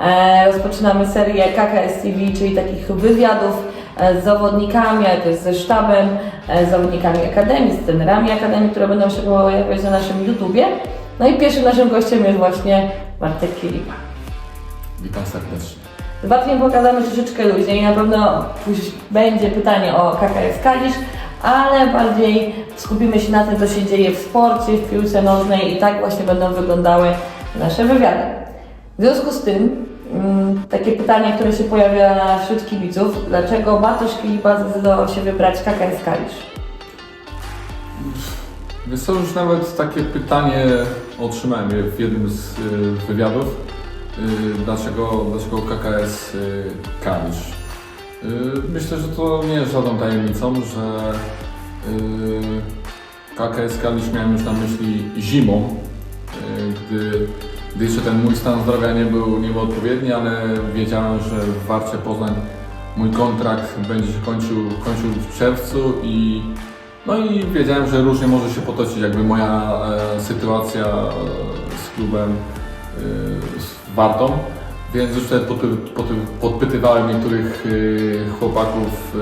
E, rozpoczynamy serię KKS TV, czyli takich wywiadów e, z zawodnikami, ale też ze sztabem, e, z zawodnikami akademii, z trenerami akademii, które będą się pojawiać na naszym YouTubie. No i pierwszym naszym gościem jest właśnie Bartek Filipa. Witam serdecznie. Z Bartkiem pokazamy troszeczkę luźniej. Na pewno później będzie pytanie o KKS Kalisz, ale bardziej skupimy się na tym, co się dzieje w sporcie, w piłce nożnej i tak właśnie będą wyglądały nasze wywiady. W związku z tym takie pytanie, które się pojawia wśród kibiców, dlaczego Bartosz Filipa zdecydował się wybrać KKS Kalisz? Wiesz co, już nawet takie pytanie otrzymałem w jednym z y, wywiadów. Y, dlaczego, dlaczego KKS y, Kalisz? Myślę, że to nie jest żadną tajemnicą, że KKS Kalisz miałem już na myśli zimą, gdy, gdy jeszcze ten mój stan zdrowia nie był, nie był odpowiedni, ale wiedziałem, że w Warcie Poznań mój kontrakt będzie się kończył, kończył w czerwcu i no i wiedziałem, że różnie może się potoczyć jakby moja e, sytuacja e, z klubem e, z Wartą, więc już wtedy podpy, podpy, podpytywałem niektórych e, chłopaków,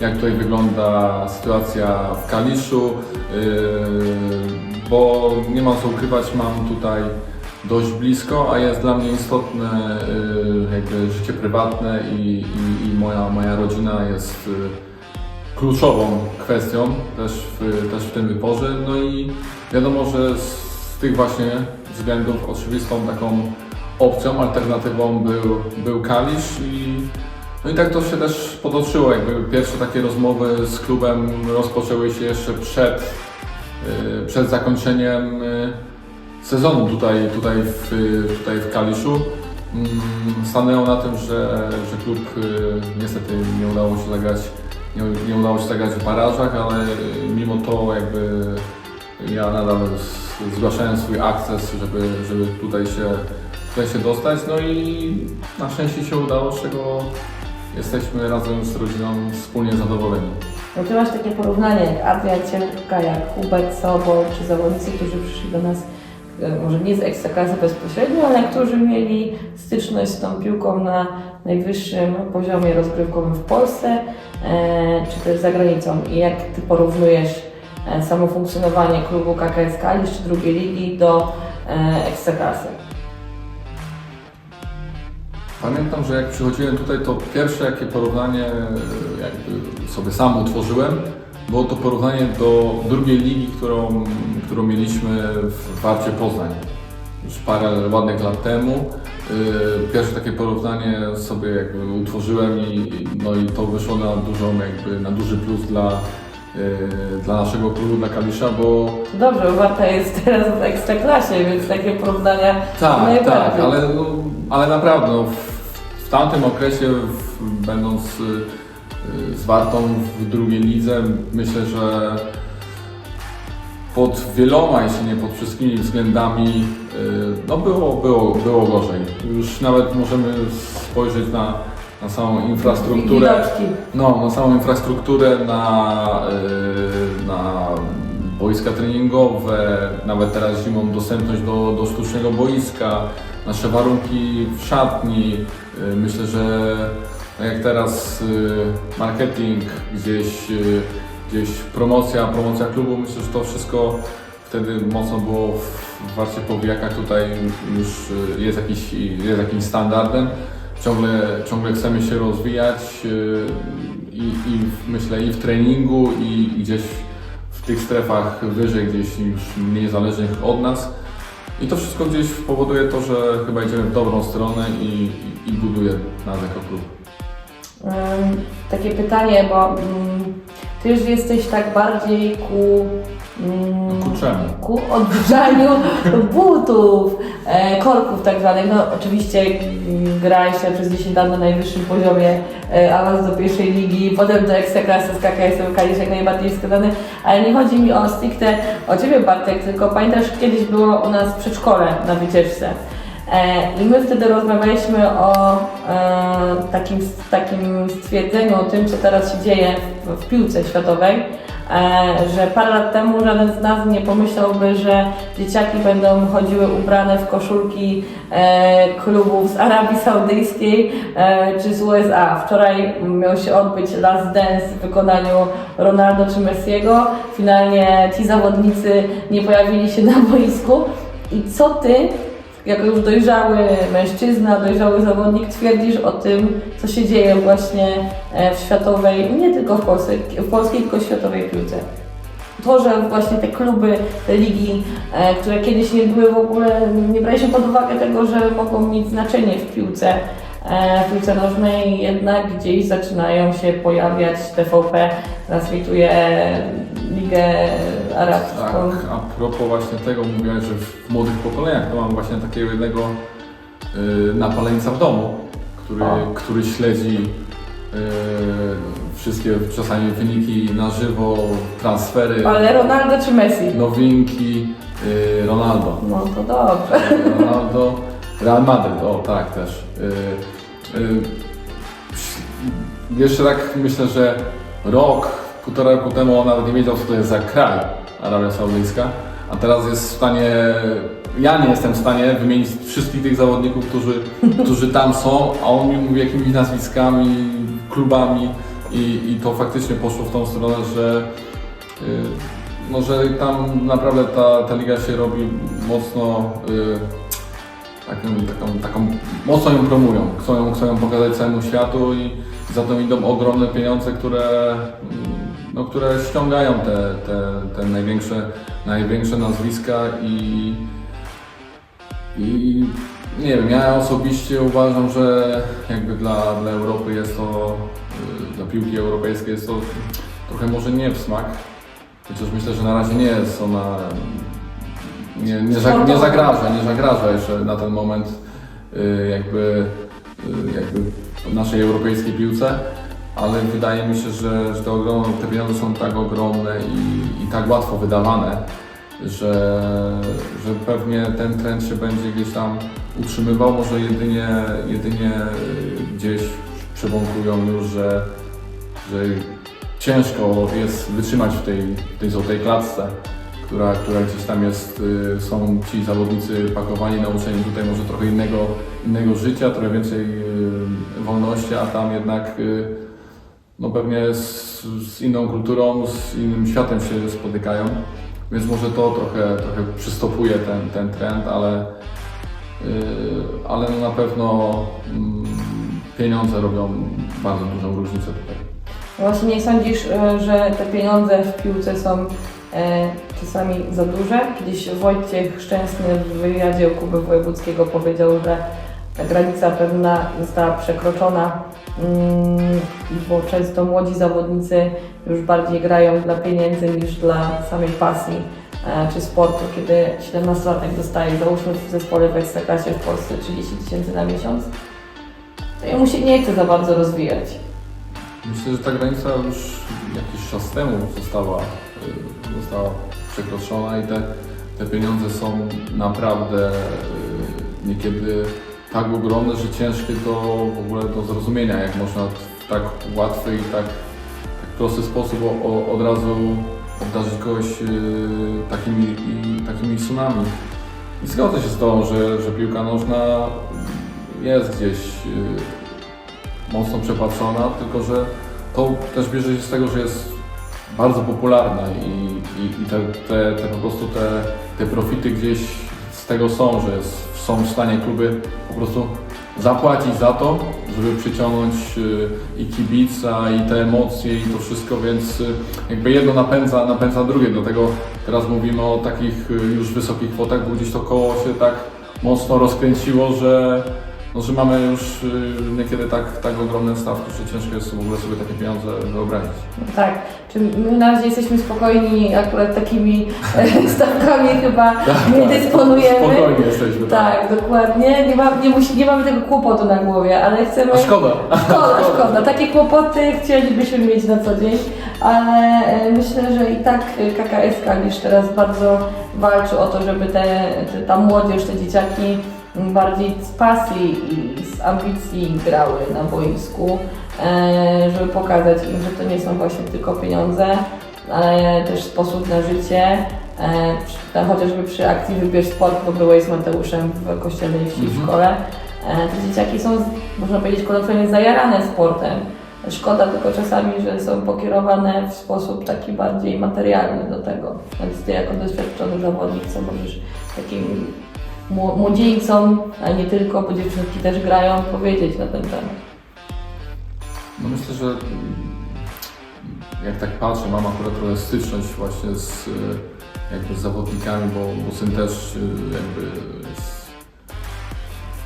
e, jak tutaj wygląda sytuacja w Kaliszu, bo nie mam co ukrywać, mam tutaj dość blisko, a jest dla mnie istotne e, jakby życie prywatne i, i, i moja, moja rodzina jest e, kluczową kwestią też w, też w tym wyborze. No i wiadomo, że z, tych właśnie względów oczywistą taką opcją, alternatywą był, był Kalisz i no i tak to się też potoczyło. Jakby pierwsze takie rozmowy z klubem rozpoczęły się jeszcze przed, y, przed zakończeniem y, sezonu tutaj, tutaj, w, tutaj w Kaliszu. Mm, Stanęło na tym, że, że klub y, niestety nie udało się zagrać nie, nie udało się zagrać w barażach, ale mimo to jakby ja nadal zgłaszałem swój akces, żeby, żeby tutaj, się, tutaj się dostać. No i na szczęście się udało, z czego jesteśmy razem z rodziną wspólnie zadowoleni. No ty masz takie porównanie jak Adrian Cienka, jak Hubert Sobol, czy zawodnicy, którzy przyszli do nas może nie z ekstraklasy bezpośrednio, ale którzy mieli styczność z tą piłką na najwyższym poziomie rozgrywkowym w Polsce, e, czy też za granicą. I jak ty porównujesz e, samo funkcjonowanie klubu KKS Kalisz czy drugiej ligi do e, ekstraklasy? Pamiętam, że jak przychodziłem tutaj, to pierwsze jakie porównanie e, jakby sobie sam utworzyłem, było to porównanie do drugiej ligi, którą, którą mieliśmy w Warcie Poznań już parę ładnych lat temu. Yy, Pierwsze takie porównanie sobie jakby utworzyłem i, no i to wyszło na dużą jakby, na duży plus dla, yy, dla naszego klubu, dla Kalisza, bo Dobrze, Warta jest teraz w ekstraklasie, więc takie porównania Tak, tak, ale, no, ale naprawdę no, w, w tamtym okresie, w, będąc y, y, z Wartą w drugiej lidze, myślę, że pod wieloma, jeśli nie pod wszystkimi względami, y, no było, było, było gorzej. Już nawet możemy spojrzeć na, na samą infrastrukturę. No, na samą infrastrukturę, na, y, na boiska treningowe, nawet teraz zimą dostępność do, do sztucznego boiska, nasze warunki w szatni. Y, Myślę, że tak jak teraz y, marketing, gdzieś, y, gdzieś promocja, promocja klubu, myślę, że to wszystko wtedy mocno było w Warcie Powijakach tutaj już y, jest jakiś, jest jakimś standardem ciągle, ciągle chcemy się rozwijać i, i myślę i w treningu i gdzieś w tych strefach wyżej, gdzieś już mniej zależnych od nas. I to wszystko gdzieś powoduje to, że chyba idziemy w dobrą stronę i, i, i buduje nas jako klub. Takie pytanie, bo mm, ty już jesteś tak bardziej ku, mm, Ku czemu? ku odgrzaniu butów, e, korków tak zwanych. No oczywiście mm, grałeś się przez 10 lat na najwyższym poziomie e, awans do pierwszej ligi, potem do ekstraklasy z KKS-em Kalisz jak najbardziej wskazany, ale nie chodzi mi o stricte o Ciebie Bartek, tylko pamiętasz kiedyś było u nas przedszkole na wycieczce. E, I my wtedy rozmawialiśmy o e, takim, takim stwierdzeniu, o tym, co teraz się dzieje w, w piłce światowej, e, że parę lat temu żaden z nas nie pomyślałby, że dzieciaki będą chodziły ubrane w koszulki klubów z Arabii Saudyjskiej czy z USA. Wczoraj miał się odbyć Last Dance w wykonaniu Ronaldo czy Messiego. Finalnie ci zawodnicy nie pojawili się na boisku. I co ty, jako już dojrzały mężczyzna, dojrzały zawodnik, twierdzisz o tym, co się dzieje właśnie e, w światowej, nie tylko w Polsce, w polskiej, tylko światowej piłce? To, że właśnie te kluby, te ligi, e, które kiedyś nie były w ogóle, nie braliśmy pod uwagę tego, że mogą mieć znaczenie w piłce, e, w piłce nożnej, jednak gdzieś zaczynają się pojawiać. TVP transmituje Ligę Arabską. Tak, a propos właśnie tego mówiłaś, że w młodych pokoleniach to mam właśnie takiego jednego y, napaleńca w domu, który, który śledzi y, wszystkie czasami wyniki na żywo, transfery, Ale Ronaldo czy Messi? nowinki, y, Ronaldo. No to dobrze. Ronaldo, Real Madrid, o tak też. Y, y, jeszcze tak myślę, że rok, półtora roku temu on nawet nie wiedział, co to jest za kraj Arabia Saudyjska, a teraz jest w stanie, ja nie jestem w stanie wymienić wszystkich tych zawodników, którzy, którzy tam są, a on mi mówi jakimiś nazwiskami, klubami i, i to faktycznie poszło w tą stronę, że y, no, że tam naprawdę ta, ta liga się robi mocno y, taką, taką, taką, mocno ją promują, chcą ją, chcą ją pokazać całemu światu i za to idą ogromne pieniądze, które, no, które ściągają te, te, te największe, największe nazwiska i, i nie wiem, ja osobiście uważam, że jakby dla, dla Europy jest to, y, dla piłki europejskiej jest to trochę może nie w smak, chociaż myślę, że na razie nie jest ona, nie, nie, za, nie zagraża, nie zagraża jeszcze na ten moment y, jakby, y, jakby naszej europejskiej piłce, ale wydaje mi się, że, że te, ogromne, te pieniądze są tak ogromne i, i tak łatwo wydawane, że, że pewnie ten trend się będzie gdzieś tam utrzymywał, może jedynie, jedynie gdzieś przebąkują już, że, że ciężko jest wytrzymać w tej, w tej złotej klatce, która, która gdzieś tam jest, y, są ci zawodnicy pakowani, nauczeni tutaj może trochę innego, innego życia, trochę więcej y, wolności, a tam jednak y, no pewnie z, z inną kulturą, z innym światem się spotykają, więc może to trochę, trochę przystopuje ten, ten trend, ale, y, ale no na pewno mm, pieniądze robią bardzo dużą różnicę tutaj. Właśnie nie sądzisz, e, że te pieniądze w piłce są e, czasami za duże? Kiedyś Wojciech Szczęsny w wywiadzie u Kuby Wojewódzkiego powiedział, że granica pewna została przekroczona, mm, bo często młodzi zawodnicy już bardziej grają dla pieniędzy niż dla samej pasji e, czy sportu. Kiedy 17-latek dostaje, załóżmy w zespole w Ekstraklasie w Polsce 30 tysięcy na miesiąc, to jemu się nie chce za bardzo rozwijać. Myślę, że ta granica już jakiś czas temu została, y, została przekroczona i te, te pieniądze są naprawdę y, niekiedy tak ogromne, że ciężkie to w ogóle do zrozumienia, jak można w tak łatwy i tak, prosty sposób o, o, od razu obdarzyć kogoś y, takimi, i, takimi tsunami. I zgodzę się z tą, że, że piłka nożna jest gdzieś y, mocno przepatrzona, tylko że to też bierze się z tego, że jest bardzo popularna i, i, i te, te, te po prostu te, te profity gdzieś z tego są, że jest, są w stanie kluby po prostu zapłacić za to, żeby przyciągnąć y, i kibica, i te emocje, i to wszystko, więc y, jakby jedno napędza, napędza drugie, dlatego teraz mówimy o takich y, już wysokich kwotach, bo gdzieś to koło się tak mocno rozkręciło, że no, że mamy już y, niekiedy tak, tak ogromne stawki, że ciężko jest w ogóle sobie takie pieniądze wyobrazić. Tak, czy my na razie jesteśmy spokojni akurat takimi e, stawkami chyba nie dysponujemy. Tak, Spokojnie jesteśmy. Tak, dokładnie. Nie, ma, nie, musi, nie mamy tego kłopotu na głowie, ale chcemy. A szkoda. Szkoda, szkoda. Takie kłopoty chcielibyśmy mieć na co dzień, ale e, myślę, że i tak KKS Kalisz teraz bardzo walczy o to, żeby te, te, ta młodzież, te dzieciaki bardziej z pasji i z ambicji grały na boisku, e, żeby pokazać im, że to nie są właśnie tylko pieniądze. ale też sposób na życie. E, chociażby przy akcji Wybierz Sport, bo byłeś z Mateuszem w kościelnej wsi w Mhm. szkole. E, Te dzieciaki są, można powiedzieć, kolokwialnie zajarane sportem. Szkoda tylko czasami, że są pokierowane w sposób taki bardziej materialny do tego. Więc ty jako doświadczony zawodnik, co możesz takim młodzieńcom, a nie tylko, bo dziewczynki też grają, powiedzieć na ten temat. No myślę, że mm, jak tak patrzę, mam akurat trochę styczność właśnie z, y, jakby z zawodnikami, bo, bo syn też y, jakby jest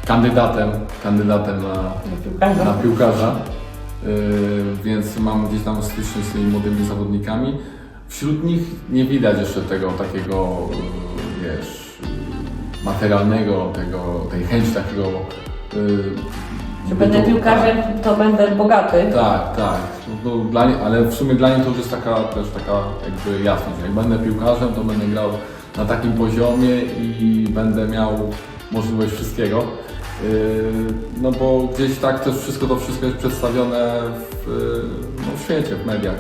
kandydatem, kandydatem na, Na na piłkarza, y, więc mam gdzieś tam styczność z tymi młodymi zawodnikami. Wśród nich nie widać jeszcze tego takiego, wiesz, materialnego, tego, tej chęci takiego y, Że będę bytu- piłkarzem, to będę bogaty. tak, tak. No, dla nie, ale w sumie dla nich to już jest taka też taka jakby jasność. Jak będę piłkarzem, to będę grał na takim poziomie i będę miał możliwość wszystkiego. Yy, No bo gdzieś tak też wszystko to wszystko jest przedstawione w, yy, no, w świecie, w mediach.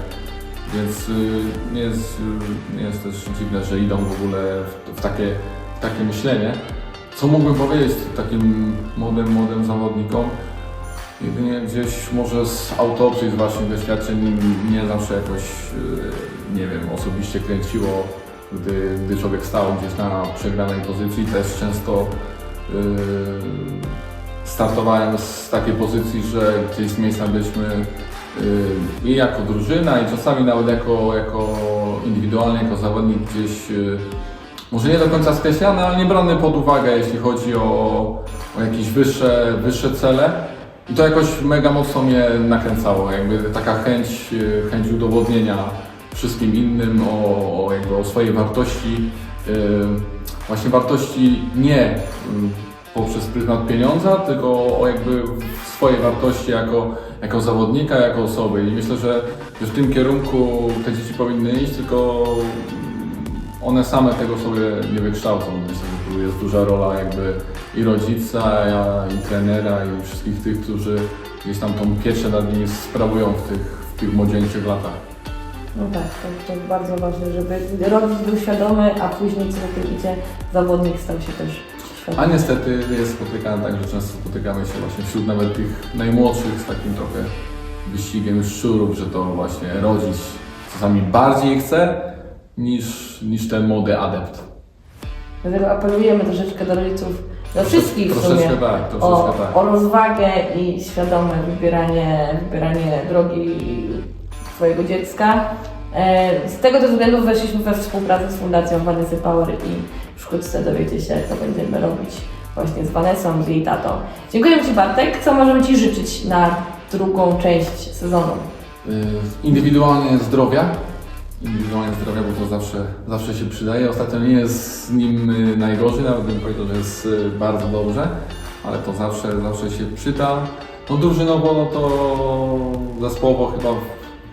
Więc yy, nie jest, yy, nie jest też dziwne, że idą w ogóle w, w, takie, takie myślenie. Co mógłbym powiedzieć takim młodym, młodym zawodnikom? Jedynie gdzieś może z autopsji, z własnych doświadczeń mnie zawsze jakoś, yy, nie wiem, osobiście kręciło, gdy, gdy człowiek stał gdzieś na przegranej pozycji. Też często yy, startowałem z takiej pozycji, że gdzieś z miejsca byliśmy yy, i jako drużyna, i czasami nawet jako, jako indywidualnie, jako zawodnik gdzieś yy, może nie do końca skreślany, ale nie brany pod uwagę, jeśli chodzi o, o jakieś wyższe, wyższe cele. I to jakoś mega mocno mnie nakręcało, jakby taka chęć, e, chęć udowodnienia wszystkim innym o, o, jakby o swojej wartości, e, właśnie wartości nie mm, poprzez pryzmat pieniądza, tylko o jakby swojej wartości jako, jako zawodnika, jako osoby. I myślę, że, że w tym kierunku te dzieci powinny iść, tylko one same tego sobie nie wykształcą. Myślę, że tu jest duża rola jakby i rodzica, a- i trenera, i wszystkich tych, którzy gdzieś tam tą pieczę nad nimi sprawują w tych, w tych młodzieńczych latach. No tak, to, to bardzo ważne, żeby rodzic był świadomy, a później co za tym idzie, zawodnik stał się też A świadomy. niestety jest spotykane tak, że często spotykamy się właśnie wśród nawet tych najmłodszych z takim trochę wyścigiem szczurów, że to właśnie rodzic czasami bardziej chce niż, niż ten młody adept. Dlatego apelujemy troszeczkę do rodziców, do wszystkich w sumie, Troszeczkę tak, troszeczkę o, tak. o rozwagę i świadome wybieranie, wybieranie drogi swojego dziecka. E, Z tego też względu weszliśmy we współpracę z Fundacją Vanessy Power i wkrótce dowiecie się, co będziemy robić właśnie z Vanessą, z jej tatą. Dziękuję Ci Bartek. Co możemy Ci życzyć na drugą część sezonu? Y, Indywidualnie zdrowia. Indywidualnie zdrowia, bo to zawsze, zawsze się przydaje. Ostatnio nie jest z nim y, najgorzej, nawet bym powiedział, że jest y, bardzo dobrze, ale to zawsze, zawsze się przyda. No drużynowo, no to zespołowo chyba,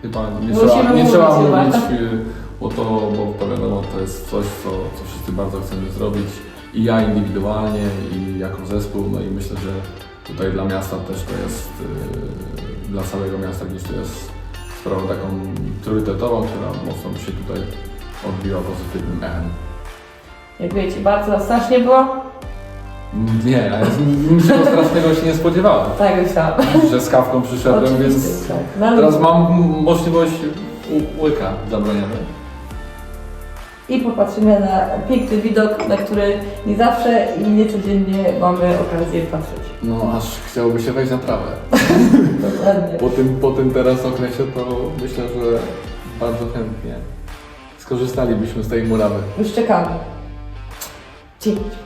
chyba nie trzeba, nie mówić trzeba mówić, y, bo to, bo to wiadomo, to jest coś, co, co wszyscy bardzo chcemy zrobić. I ja indywidualnie, i jako zespół, no i myślę, że tutaj dla miasta też to jest, y, dla całego miasta gdzieś to jest sprawą taką priorytetową, która mocno mi się tutaj odbiła pozytywnym echem. Dziękuję Ci bardzo. Strasznie było? Nie, niczego strasznego się nie spodziewałem, Tak, myślałam. że z kawką przyszedłem, Oczywiście, więc tak. No, teraz mam możliwość łyka zabraniamy. I popatrzymy na piękny widok, na który nie zawsze i nie codziennie mamy okazję patrzeć. No aż chciałoby się wejść na trawę. Dokładnie. Po tym, po tym teraz okresie to myślę, że bardzo chętnie skorzystalibyśmy z tej murawy. Już czekamy. Dzięki.